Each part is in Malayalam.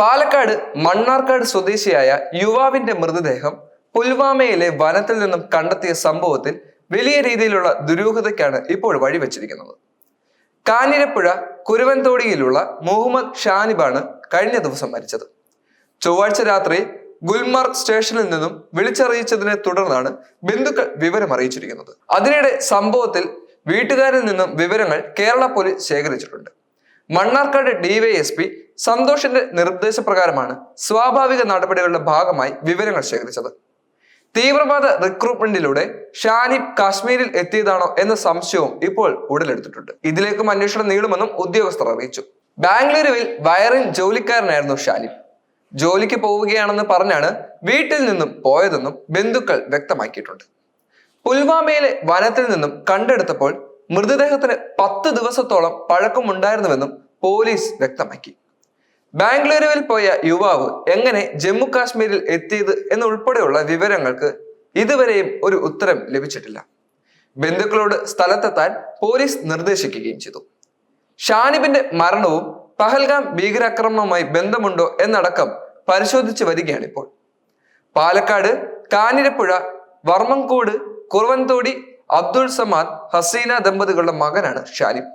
പാലക്കാട് മണ്ണാർക്കാട് സ്വദേശിയായ യുവാവിന്റെ മൃതദേഹം പുൽവാമയിലെ വനത്തിൽ നിന്നും കണ്ടെത്തിയ സംഭവത്തിൽ വലിയ രീതിയിലുള്ള ദുരൂഹതയ്ക്കാണ് ഇപ്പോൾ വഴിവെച്ചിരിക്കുന്നത്. കാഞ്ഞിരപ്പുഴ കുരുവൻതോടിയിലുള്ള മുഹമ്മദ് ഷാനിബാണ് കഴിഞ്ഞ ദിവസം മരിച്ചത്. ചൊവ്വാഴ്ച രാത്രി ഗുൽമാർഗ് സ്റ്റേഷനിൽ നിന്നും വിളിച്ചറിയിച്ചതിനെ തുടർന്നാണ് ബന്ധുക്കൾ വിവരം അറിയിച്ചിരിക്കുന്നത്. അതിനിടെ സംഭവത്തിൽ വീട്ടുകാരിൽ നിന്നും വിവരങ്ങൾ കേരള പോലീസ് ശേഖരിച്ചിട്ടുണ്ട്. മണ്ണാർക്കാട് ഡിവൈഎസ്പി സന്തോഷിന്റെ നിർദ്ദേശപ്രകാരമാണ് സ്വാഭാവിക നടപടികളുടെ ഭാഗമായി വിവരങ്ങൾ ശേഖരിച്ചത്. തീവ്രവാദ റിക്രൂട്ട്മെന്റിലൂടെ ഷാനിബ് കാശ്മീരിൽ എത്തിയതാണോ എന്ന സംശയവും ഇപ്പോൾ ഉടലെടുത്തിട്ടുണ്ട്. ഇതിലേക്കും അന്വേഷണം നീളുമെന്നും ഉദ്യോഗസ്ഥർ അറിയിച്ചു. ബാംഗ്ലൂരുവിൽ വയറിംഗ് ജോലിക്കാരനായിരുന്നു ഷാനിബ്. ജോലിക്ക് പോവുകയാണെന്ന് പറഞ്ഞാണ് വീട്ടിൽ നിന്നും പോയതെന്നും ബന്ധുക്കൾ വ്യക്തമാക്കിയിട്ടുണ്ട്. പുൽവാമയിലെ വനത്തിൽ നിന്നും കണ്ടെടുത്തപ്പോൾ മൃതദേഹത്തിന് പത്ത് ദിവസത്തോളം പഴക്കമുണ്ടായിരുന്നുവെന്നും പോലീസ് വ്യക്തമാക്കി. ബാംഗ്ലൂരുവിൽ പോയ യുവാവ് എങ്ങനെ ജമ്മു കാശ്മീരിൽ എത്തിയത് എന്നുൾപ്പെടെയുള്ള വിവരങ്ങൾക്ക് ഇതുവരെയും ഒരു ഉത്തരം ലഭിച്ചിട്ടില്ല. ബന്ധുക്കളോട് സ്ഥലത്തെത്താൻ പോലീസ് നിർദ്ദേശിക്കുകയും ചെയ്തു. ഷാനിബിന്റെ മരണവും പഹൽഗാം ഭീകരാക്രമണവുമായി ബന്ധമുണ്ടോ എന്നടക്കം പരിശോധിച്ചു വരികയാണ് ഇപ്പോൾ പാലക്കാട് കാഞ്ഞിരപ്പുഴ വർമ്മൻകോട് കുറവൻതോടി അബ്ദുൾ സമാദ് ഹസീന ദമ്പതികളുടെ മകനാണ് ഷാനിബ്.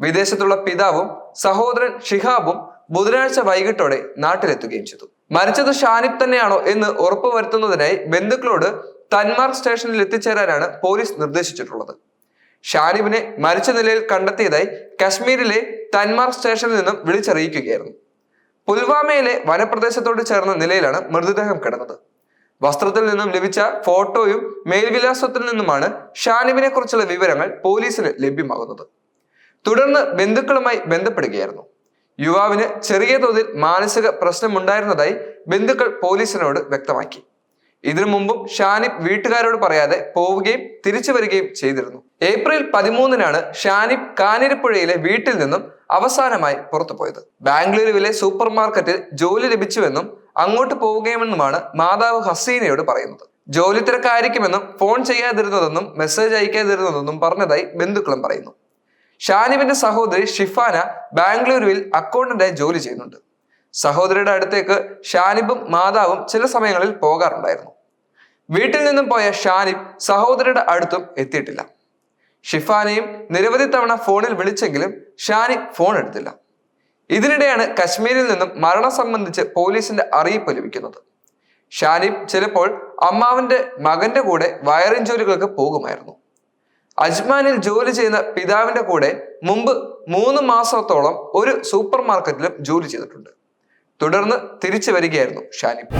വിദേശത്തുള്ള പിതാവും സഹോദരൻ ഷിഹാബും ബുധനാഴ്ച വൈകിട്ടോടെ നാട്ടിലെത്തുകയും ചെയ്തു. മരിച്ചത് ഷാനിബ് തന്നെയാണോ എന്ന് ഉറപ്പുവരുത്തുന്നതിനായി ബന്ധുക്കളോട് തന്മാർക്ക് സ്റ്റേഷനിൽ എത്തിച്ചേരാനാണ് പോലീസ് നിർദ്ദേശിച്ചിട്ടുള്ളത്. ഷാനിബിനെ മരിച്ച നിലയിൽ കണ്ടെത്തിയതായി കശ്മീരിലെ തന്മാർക്ക് സ്റ്റേഷനിൽ നിന്നും വിളിച്ചറിയിക്കുകയായിരുന്നു. പുൽവാമയിലെ വനപ്രദേശത്തോട് ചേർന്ന നിലയിലാണ് മൃതദേഹം കിടന്നത്. വസ്ത്രത്തിൽ നിന്നും ലഭിച്ച ഫോട്ടോയും മേൽവിലാസത്തിൽ നിന്നുമാണ് ഷാനിബിനെ കുറിച്ചുള്ള വിവരങ്ങൾ പോലീസിന് ലഭ്യമാകുന്നത്. തുടർന്ന് ബന്ധുക്കളുമായി ബന്ധപ്പെടുകയായിരുന്നു. യുവാവിന് ചെറിയ തോതിൽ മാനസിക പ്രശ്നമുണ്ടായിരുന്നതായി ബന്ധുക്കൾ പോലീസിനോട് വ്യക്തമാക്കി. ഇതിനു മുമ്പും ഷാനിബ് വീട്ടുകാരോട് പറയാതെ പോവുകയും തിരിച്ചു വരികയും ചെയ്തിരുന്നു. ഏപ്രിൽ പതിമൂന്നിനാണ് ഷാനിബ് കാഞ്ഞിരപ്പുഴയിലെ വീട്ടിൽ നിന്നും അവസാനമായി പുറത്തുപോയത് ബാംഗ്ലൂരുവിലെ സൂപ്പർ മാർക്കറ്റിൽ ജോലി ലഭിച്ചുവെന്നും അങ്ങോട്ട് പോവുകയുമെന്നുമാണ് മാതാവ് ഹസീനയോട് പറയുന്നത്. ജോലി തിരക്കായിരിക്കുമെന്നും ഫോൺ ചെയ്യാതിരുന്നതെന്നും മെസ്സേജ് അയക്കാതിരുന്നതെന്നും പറഞ്ഞതായി ബന്ധുക്കളും പറയുന്നു. ഷാനിബിന്റെ സഹോദരി ഷിഫാന ബാംഗ്ലൂരുവിൽ അക്കൗണ്ടന്റായി ജോലി ചെയ്യുന്നുണ്ട്. സഹോദരിയുടെ അടുത്തേക്ക് ഷാനിബും മാതാവും ചില സമയങ്ങളിൽ പോകാറുണ്ടായിരുന്നു. വീട്ടിൽ നിന്നും പോയ ഷാനിബ് സഹോദരിയുടെ അടുത്തും എത്തിയിട്ടില്ല. ഷിഫാനയും നിരവധി തവണ ഫോണിൽ വിളിച്ചെങ്കിലും ഷാനിബ് ഫോൺ എടുത്തില്ല. ഇതിനിടെയാണ് കശ്മീരിൽ നിന്നും മരണം സംബന്ധിച്ച് പോലീസിന്റെ അറിയിപ്പ് ലഭിക്കുന്നത്. ഷാനിബ് ചിലപ്പോൾ അമ്മാവിന്റെ മകന്റെ കൂടെ വയറിൻ ജോലികൾക്ക് പോകുമായിരുന്നു. അജ്മാനിൽ ജോലി ചെയ്യുന്ന പിതാവിന്റെ കൂടെ മുമ്പ് മൂന്ന് മാസത്തോളം ഒരു സൂപ്പർ മാർക്കറ്റിലും ജോലി ചെയ്തിട്ടുണ്ട്. തുടർന്ന് തിരിച്ചു വരികയായിരുന്നു ഷാനിബ്